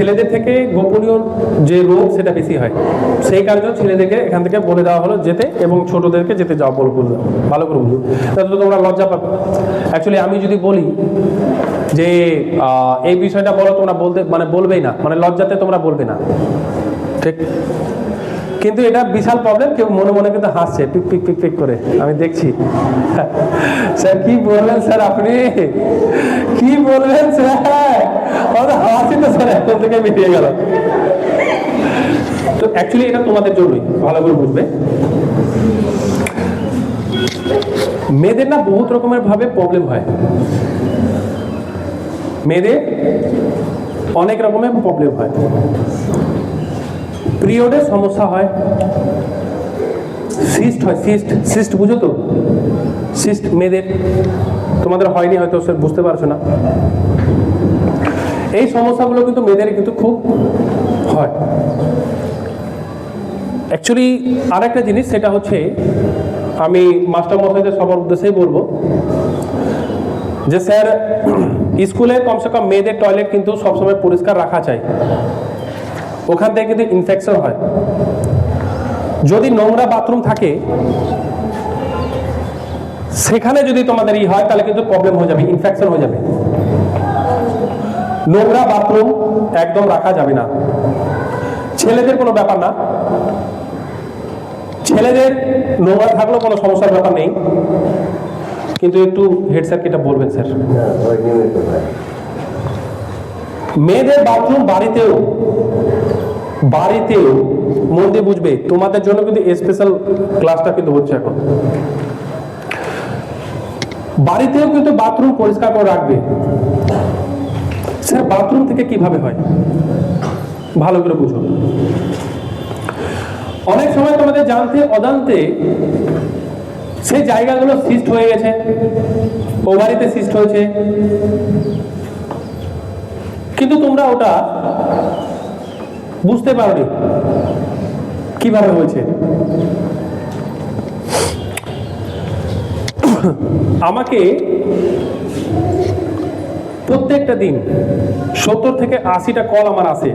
ছেলেদের থেকে গোপনীয় যে রোগ সেটা বেশি হয়। সেই কারণে ছেলেদেরকে এখান থেকে বলে দেওয়া হলো যেতে এবং ছোটদেরকে যেতে যাওয়া বলে বলে ভালো করে বুঝো তাহলে তোমরা লজ্জা পাবে। অ্যাকচুয়ালি আমি যদি বলি যে এই বিষয়টা বলো, তোমরা বলতে মানে বলবেই না। মানে লজ্জাতে তোমরা বলবে না। ঠিক? কিন্তু এটা বিশাল প্রবলেম কেউ মনে মনে কিন্তু হাসছে। পিক পিক পিক পিক করে। আমি দেখছি। স্যার, কি বলবেন স্যার আপনি? কি বলবেন স্যার? স্যার, এখন থেকে মিটিয়ে গেল। তো অ্যাকচুয়ালি এটা তোমাদের জন্যই, ভালো করে বুঝবে। মেয়েদের না বহুত রকমের ভাবে প্রবলেম হয়। মেয়েদের অনেক রকমের প্রবলেম হয়। পিরিয়ডের সমস্যা হয়। সিস্ট হয় সিস্ট সিস্ট বুঝো তো? সিস্ট মেয়েদের, তোমাদের হয়নি হয়তো সে বুঝতে পারছ না। এই সমস্যাগুলো কিন্তু মেয়েদের কিন্তু খুব হয়। অ্যাকচুয়ালি আর একটা জিনিস সেটা হচ্ছে, আমি মাস্টার মশাইদের সবার উদ্দেশ্যেই বলব যে স্যার, স্কুলে কমসে কম মেয়েদের টয়লেট কিন্তু সবসময় পরিষ্কার রাখা চাই। ওখান থেকে কিন্তু ইনফেকশন হয়। যদি নোংরা বাথরুম থাকে, সেখানে যদি তোমাদের ই হয়, তাহলে কিন্তু প্রবলেম হয়ে যাবে ইনফেকশন হয়ে যাবে। নোংরা বাথরুম একদম রাখা যাবে না। ছেলেদের কোনো ব্যাপার না। ছেলেদের নোংরা থাকলেও কোনো সমস্যার ব্যাপার নেই। কিন্তু একটু হেড স্যারকে এটা বলবেন, স্যার। মেয়েদের বাথরুম বাড়িতেও বাড়িতেও, মন দিয়ে বুঝবে, তোমাদের জন্য কিন্তু স্পেশাল ক্লাসটা কিন্তু হচ্ছে এখন। বাড়িতেও কিন্তু বাথরুম পরিষ্কার করে রাখবে। স্যার বাথরুম থেকে কীভাবে হয়? ভালো করে বুঝো। অনেক সময় তোমাদের জানতে, অজান্তে সেই জায়গাগুলো সিস্ট হয়ে গেছে, ওভারিতে সিস্ট হয়েছে। কিন্তু তোমরা ওটা বুঝতে পারোনি কীভাবে হয়েছে। আমাকে প্রত্যেকটা দিন সত্তর থেকে আশিটা কল আমার আসে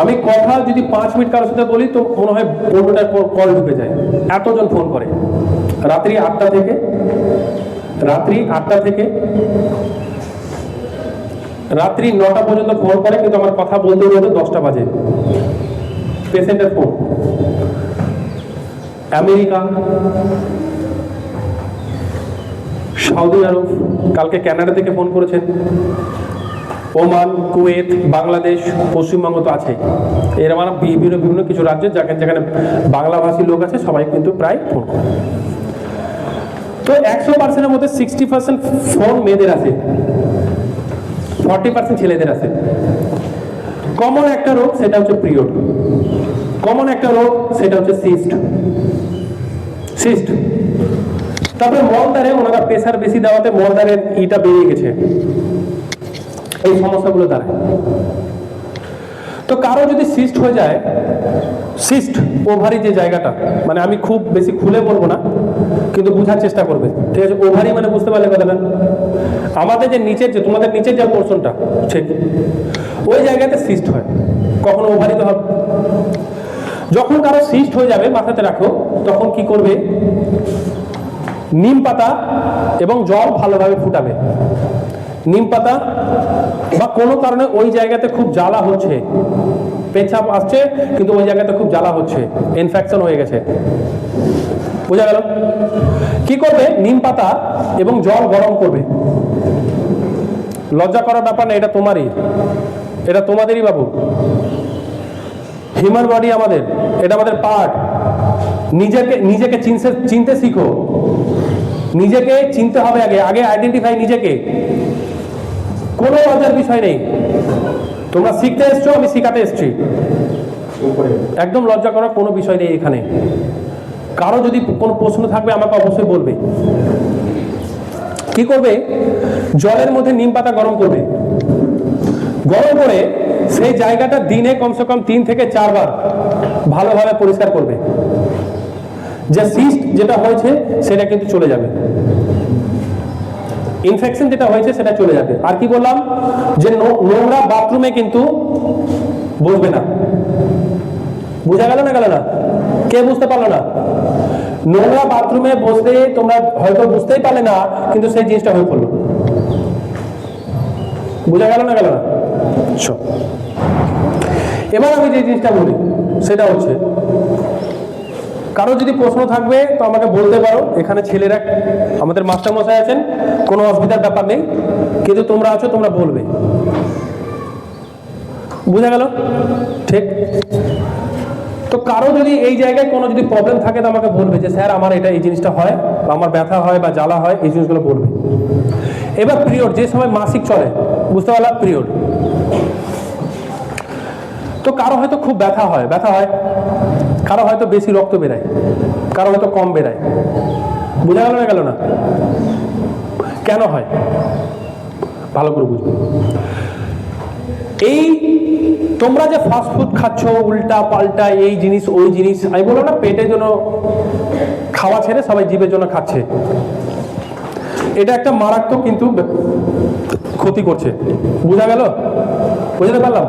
আমি কথা যদি পাঁচ মিনিট কারোর সাথে বলি, তো মনে হয় পনেরোটার পর কল ঢুকে যায়। এতজন ফোন করে। রাত্রি আটটা থেকে, রাত্রি আটটা থেকে, রাত্রি নটা পর্যন্ত ফোন করে, কিন্তু আমার কথা বলতে বলতে দশটা বাজে। পেশেন্টের ফোন আমেরিকা সৌদি আরব কালকে কানাডা থেকে ফোন করেছেন। ওমান, কুয়েত, বাংলাদেশ, পশ্চিমবঙ্গ তো আছে এরকম আর বিভিন্ন বিভিন্ন কিছু রাজ্য যেখানে যেখানে বাংলাভাষী লোক আছে, সবাই কিন্তু প্রায় ফোন করে। তো একশো পার্সেন্টের মধ্যে সিক্সটি পার্সেন্ট ফোন মেয়েদের আছে। ফর্টি পার্সেন্ট ছেলেদের আছে। কমন একটা রোগ, সেটা হচ্ছে পিরিয়ড কমন একটা রোগ, সেটা হচ্ছে সিস্ট সিস্ট তারপরে মলদারে ওনারা প্রেসার বেশি দেওয়াতে মলদারের ইটা বেরিয়ে গেছে। এই সমস্যাগুলো দাঁড়ায় তো কারও যদি সিস্ট হয়ে যায়, সিস্ট ওভারি যে জায়গাটা মানে আমি খুব বেশি খুলে বলব না, কিন্তু বোঝার চেষ্টা করবে। ঠিক আছে, ওভারি মানে বুঝতে পারলে কথাটা। আমাদের যে নিচের যে, তোমাদের নিচের যে পোর্শনটা ঠিক, ওই জায়গাতে সিস্ট হয়। কখনো ওভারি তো হবে। যখন কারও সিস্ট হয়ে যাবে মাথাতে রাখো, তখন কি করবে? নিম পাতা এবং জল ভালোভাবে ফুটাবে। নিম পাতা বা কোনো কারণে ওই জায়গাতে খুব জ্বালা হচ্ছে। পেছাপ আসছে, কিন্তু ওই জায়গাতে খুব জ্বালা হচ্ছে। ইনফেকশন হয়ে গেছে। বোঝা গেল? কি করবে? নিম পাতা এবং জল গরম করবে। লজ্জা করার ব্যাপার না, এটা তোমারই। এটা তোমাদেরই বাবু। হিউম্যান বডি আমাদের। এটা আমাদের পার্ট নিজেকে নিজেকে চিনতে চিনতে শিখো। নিজেকে চিনতে হবে আগে আগে আইডেন্টিফাই নিজেকে। কোনো লজ্জার বিষয় নেই। তোমরা শিখতে এসছো আমি শিখাতে এসছি। একদম লজ্জা করার কোনো বিষয় নেই এখানে। কারও যদি কোনো প্রশ্ন থাকবে আমাকে অবশ্যই বলবে। কি করবে? জলের মধ্যে নিম পাতা গরম করবে। গরম করে সেই জায়গাটা দিনে কমসে কম তিন থেকে চারবার ভালোভাবে পরিষ্কার করবে। যে সিস্ট যেটা হয়েছে, সেটা কিন্তু চলে যাবে। ইনফেকশন যেটা হয়েছে, সেটা চলে যাবে। আর কি বললাম? যে নোংরা বাথরুমে কিন্তু বসবে না। বুঝা গেল না গেল না? কে বুঝতে পারল না? নোংরা বাথরুমে বসতে তোমরা হয়তো বুঝতেই পারলে না, কিন্তু সেই জিনিসটা হয়ে পড়ল। বুঝা গেল না গেল না। এবার আমি যে জিনিসটা বলি, সেটা হচ্ছে কারও যদি প্রশ্ন থাকবে, তো আমাকে বলতে পারো। এখানে ছেলেরা, আমাদের মাস্টারমশাই আছেন, কোনো অসুবিধার ব্যাপার নেই। কিন্তু তোমরা আছো, তোমরা বলবে। বুঝা গেল? ঠিক? তো কারও যদি এই জায়গায় কোনো যদি প্রবলেম থাকে, তো আমাকে বলবে যে, স্যার, আমার এটা, এই জিনিসটা হয়, বা আমার ব্যথা হয়, বা জ্বালা হয়, এই জিনিসগুলো বলবে। এবার পিরিয়ড যে সময় মাসিক চলে, বুঝতে পারলাম পিরিয়ড তো কারও হয়তো খুব ব্যথা হয় ব্যথা হয় কারও হয়তো বেশি রক্ত বেরায়, কারও হয়তো কম বেরায়। বোঝা গেল না গেল না? কেন হয়? ভালো করে বুঝবে এই তোমরা যে ফাস্ট ফুড খাচ্ছ, উল্টা পাল্টা এই জিনিস, ওই জিনিস, আমি বললাম না, পেটের জন্য খাওয়া ছেড়ে সবাই জীবের জন্য খাচ্ছে। এটা একটা মারাত্মক কিন্তু ক্ষতি করছে। বোঝা গেল? বুঝতে পারলাম?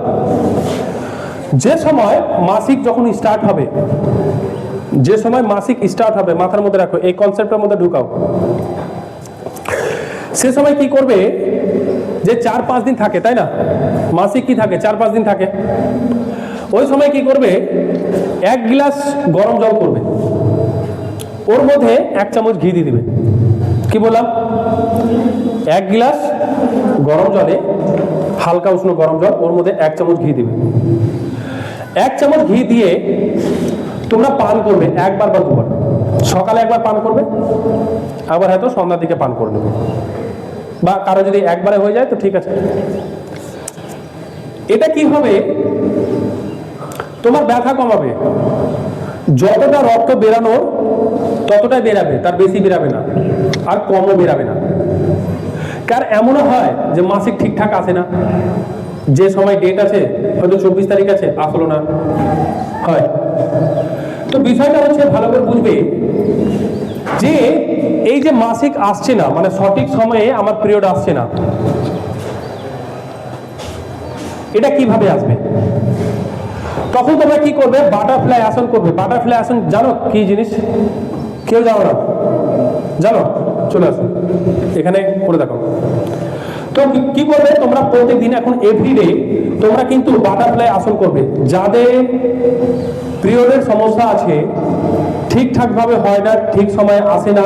যে সময় মাসিক যখন স্টার্ট হবে, যে সময় মাসিক স্টার্ট হবে, মাথার মধ্যে রাখো, এই কনসেপ্টের মধ্যে ঢুকাও। সে সময় কি করবে? যে চার পাঁচ দিন থাকে, তাই না? মাসিক কি থাকে? চার পাঁচ দিন থাকে। ওই সময় কি করবে? এক গ্লাস গরম জল করবে। ওর মধ্যে এক চামচ ঘি দিয়ে দিবে। কি বললাম? এক গ্লাস গরম জলে, হালকা উষ্ণ গরম জল, ওর মধ্যে এক চামচ ঘি দিবে। এক চামচ ঘি দিয়ে তোমরা পান করবে, একবার বা দুবার। সকালে একবার পান করবে, আবার হয়তো সন্ধ্যার দিকে পান করে নেবে। বা কারও যদি একবারে হয়ে যায়, তো ঠিক আছে। এটা কি হবে? তোমার ব্যথা কমাবে। যতটা রক্ত বেরানোর, ততটাই বেরাবে, তার বেশি বেরাবে না, আর কমও বেরাবে না। কার এমনও হয় যে মাসিক ঠিকঠাক আসে না। যে সময় ডেট আছে, হয়তো চব্বিশ তারিখ আছে আসলো না। হয়। তো বিষয়টা হচ্ছে ভালো করে বুঝবে যে এই যে মাসিক আসছে না মানে সঠিক সময়ে আমার পিরিয়ড আসছে না, এটা কীভাবে আসবে? তখন তোমরা কি করবে? বাটারফ্লাই আসন করবে। বাটারফ্লাই আসন জানো কি জিনিস? কেউ জানো না? জানো? চলে আসো। এখানে করে দেখো। তো কি- করবে তোমরা প্রত্যেক দিন এখন এভরিডে তোমরা কিন্তু বাটারফ্লাই আসন করবে। যাদের পিরিয়ডের সমস্যা আছে ঠিকঠাক ভাবে হয় না, ঠিক সময় আসে না,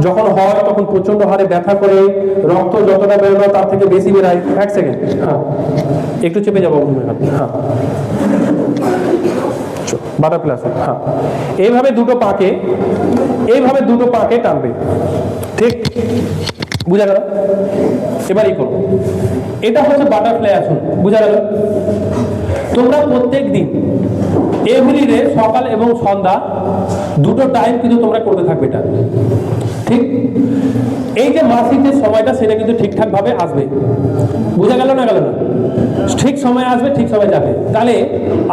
যখন হয় তখন প্রচণ্ড হারে ব্যথা করে, রক্ত যতটা বেরোনো তার থেকে বেশি বেরায়। এক সেকেন্ড হ্যাঁ। একটু চেপে যাব হ্যাঁ। বাটারফ্লাই আসন। হ্যাঁ। এইভাবে দুটো পাকে, এইভাবে দুটো পাকে টানবে। ঠিক? বুঝা গেল? এবার এই করো। এটা হচ্ছে বাটারফ্লাই আসন বুঝা গেল? তোমরা প্রত্যেক দিন এভরিডে সকাল এবং সন্ধ্যা, দুটো টাইম কিন্তু তোমরা করতে থাকবে এটা। ঠিক? এই যে মাসিক যে সময়টা, সেটা কিন্তু ঠিকঠাক ভাবে আসবে। বোঝা গেল না গেল না? ঠিক সময় আসবে, ঠিক সময় যাবে। তাহলে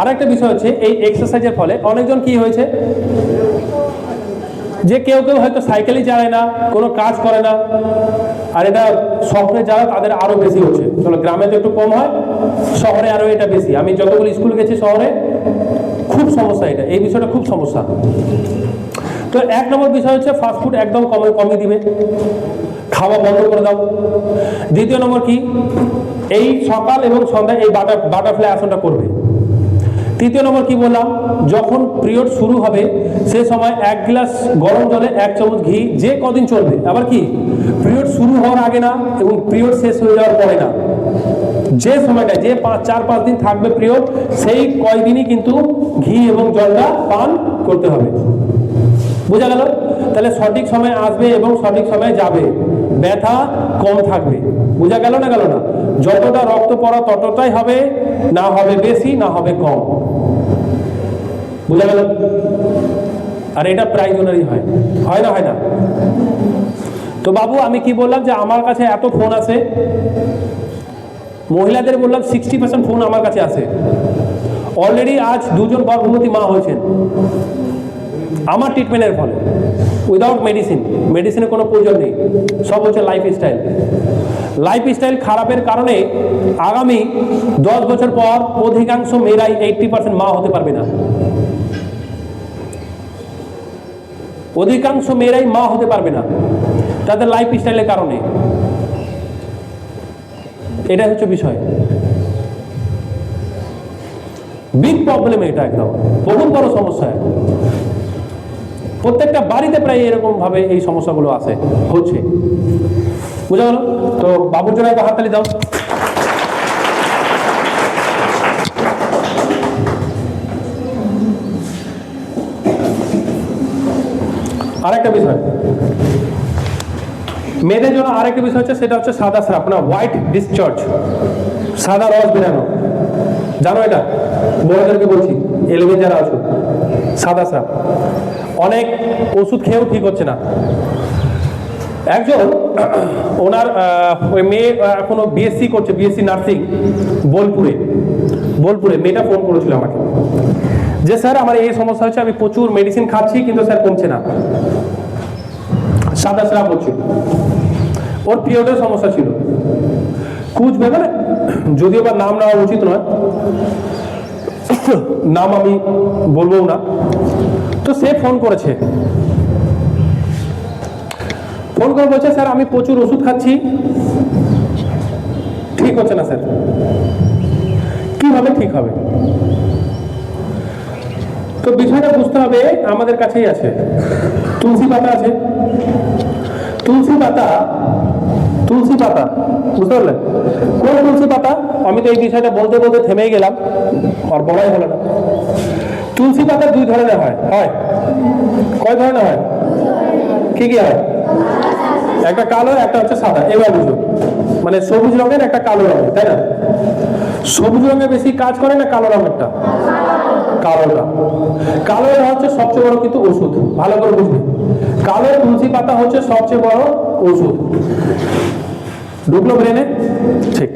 আরেকটা বিষয় হচ্ছে, এই এক্সারসাইজের ফলে অনেকজন কি হয়েছে? যে কেউ কেউ হয়তো সাইকেলই চালায় না, কোনো কাজ করে না। আর এটা শহরে যারা, তাদের আরও বেশি হচ্ছে। চলো, গ্রামে তো একটু কম হয়, শহরে আরও এটা বেশি। আমি যতগুলো স্কুল গেছি শহরে, খুব সমস্যা এটা। এই বিষয়টা খুব সমস্যা। তো এক নম্বর বিষয় হচ্ছে ফাস্টফুড একদম কমে কমিয়ে দিবে। খাওয়া বন্ধ করে দাও। দ্বিতীয় নম্বর কি? এই সকাল এবং সন্ধ্যায় এই বাটার, বাটারফ্লাই আসনটা করবে। তৃতীয় নম্বর কি বললাম? যখন পিরিয়ড শুরু হবে, সে সময় এক গ্লাস গরম জলে এক চামচ ঘি যে কদিন চলবে। আবার কি? পিরিয়ড শুরু হওয়ার আগে না এবং পিরিয়ড শেষ হয়ে যাওয়ার পরে না। যে সময়টা, যে পাঁচ, চার, পাঁচ দিন থাকবে পিরিয়ড, সেই কয়দিনই কিন্তু ঘি এবং জলটা পান করতে হবে। বোঝা গেল? তাহলে সঠিক সময় আসবে এবং সঠিক সময়ে যাবে। ব্যথা কম থাকবে। বোঝা গেল না গেল না? যতটা রক্ত পড়া ততটাই হবে, না হবে বেশি, না হবে কম। বুঝা গেল? আর এটা প্রায় জনেরই হয়। হয় না হয় না? তো বাবু, আমি কি বললাম যে আমার কাছে এত ফোন আছে? মহিলাদের বললাম সিক্সটি পার্সেন্ট ফোন আমার কাছে আছে। অলরেডি আজ দুজন গর্ভবতী মা হয়েছেন। আমার ট্রিটমেন্টের ফলে। উইদাউট মেডিসিন মেডিসিনের কোনো প্রয়োজন নেই। সব হচ্ছে লাইফ স্টাইল লাইফ স্টাইল খারাপের কারণে আগামী দশ বছর পর অধিকাংশ মেয়েরাই এইটটি পার্সেন্ট মা হতে পারবে না। অধিকাংশ মেয়েরাই মা হতে পারবে না তাদের লাইফস্টাইলের কারণে। এটা হচ্ছে বিষয়। বিগ প্রবলেম এটা একদম। বহু বড় সমস্যা। প্রত্যেকটা বাড়িতে প্রায় এরকম ভাবে এই সমস্যাগুলো আছে, হচ্ছে। বুঝা গেল? তো বাবুর জন্য একটা হাততালি দাও। আরেকটা বিষয়। মেয়েদের জন্য আরেকটা বিষয় হচ্ছে, সেটা হচ্ছে সাদা স্রাপ না হোয়াইট ডিসচার্জ সাদা রস বেরানো। জানো এটা? বড়দেরকে বলছি এলেভেন যারা আছো, সাদা স্রাপ অনেক ওষুধ খেয়েও ঠিক হচ্ছে না। একজন ওনার ওই মেয়ে এখনও বিএসসি করছে বিএসসি নার্সিং বোলপুরে। বোলপুরে, মেয়েটা ফোন করেছিল আমাকে। যে, স্যার, আমার এই সমস্যা হচ্ছে, আমি প্রচুর মেডিসিন খাচ্ছি, কিন্তু স্যার কমছে না। সাদা স্রাব হচ্ছিল। ওর পিরিয়ডের সমস্যা ছিল। কুচ ব্যাপারে যদিও বা নাম নেওয়া উচিত নয়, নাম আমি বলব না, তো সে ফোন করেছে। ফোন করে বলছে, স্যার, আমি প্রচুর ওষুধ খাচ্ছি। ঠিক হচ্ছে না, স্যার। কীভাবে ঠিক হবে? তো বিষয়টা বুঝতে হবে, আমাদের কাছেই আছে। তুলসী পাতা আছে। তুলসী পাতা তুলসী পাতা, বুঝতে পারলেন কোন তুলসী পাতা? আমি তো এই বিষয়টা বলতে বলতে থেমেই গেলাম, আর বলাই হলো না। তুলসী পাতা দুই ধরনের হয়। হয়? কয় ধরনের হয়? কি কি হয়? একটা কালো, একটা হচ্ছে সাদা, এবার বুঝো। মানে সবুজ রঙের একটা কালো রঙের, তাই না? সবুজ রঙে বেশি কাজ করে না কালো রঙেরটা? কালোটা। কালোটা হচ্ছে সবচেয়ে বড় কিন্তু ওষুধ, ভালো করে বুঝবে। কালো তুলসী পাতা হচ্ছে সবচেয়ে বড় ওষুধ। ঢুকলো ব্রেনে ঠিক।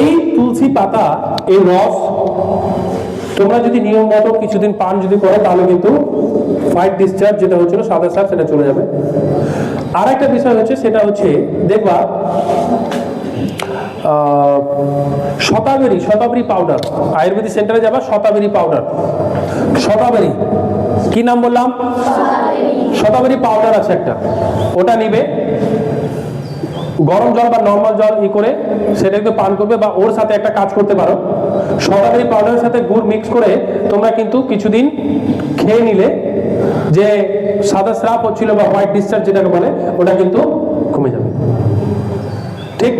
এই তুলসী পাতা, এই রস, তোমরা যদি নিয়ম মতো কিছুদিন পান যদি করো, তাহলে কিন্তু ফাইট ডিসচার্জ যেটা হচ্ছিল, সাদা সার, সেটা চলে যাবে। আর একটা বিষয় হচ্ছে, সেটা হচ্ছে, দেখবা শতাবেরি শতাবেরি পাউডার আয়ুর্বেদিক সেন্টারে যাবা, শতাবেরি পাউডার শতাবেরি, কি নাম বললাম? শতাবেরি পাউডার আছে একটা। ওটা নিবে। গরম জল বা নর্মাল জল ই করে সেটা একটু পান করবে বা ওর সাথে একটা কাজ করতে পারো। শতাবেরি পাউডারের সাথে গুড় মিক্স করে তোমরা কিন্তু কিছুদিন খেয়ে নিলে যে সাদা স্রাপ হচ্ছিল বা হোয়াইট ডিসচার্জ যেটাকে বলে, ওটা কিন্তু কমে যাবে। ঠিক?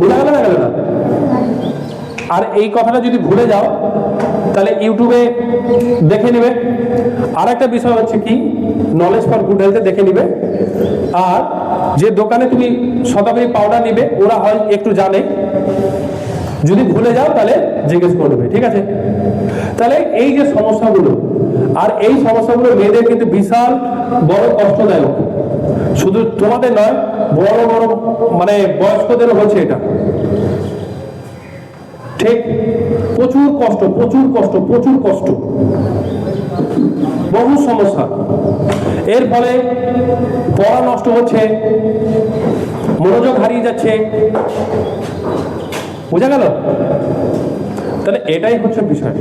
বোঝা গেল না গেল না আর এই কথাটা যদি ভুলে যাও, তাহলে ইউটিউবে দেখে নিবে। আর একটা বিষয় হচ্ছে কি নলেজ ফর গুড হেলথে দেখে নিবে। আর যে দোকানে তুমি শতাবরী পাউডার নিবে, ওরা হয় একটু জানে। যদি ভুলে যাও, তাহলে জিজ্ঞেস করবে ঠিক আছে? তাহলে এই যে সমস্যাগুলো আর এই সমস্যাগুলো মেয়েদের কিন্তু বিশাল বড় কষ্টদায়ক। শুধু তোমাদের নয়, বড় বড় মানে বয়স্কদেরও হচ্ছে এটা। ঠিক, প্রচুর কষ্ট প্রচুর কষ্ট প্রচুর কষ্ট। বহু সমস্যা। এর ফলে পড়া নষ্ট হচ্ছে, মনোযোগ হারিয়ে যাচ্ছে। বোঝা গেল? তাহলে এটাই হচ্ছে বিষয়।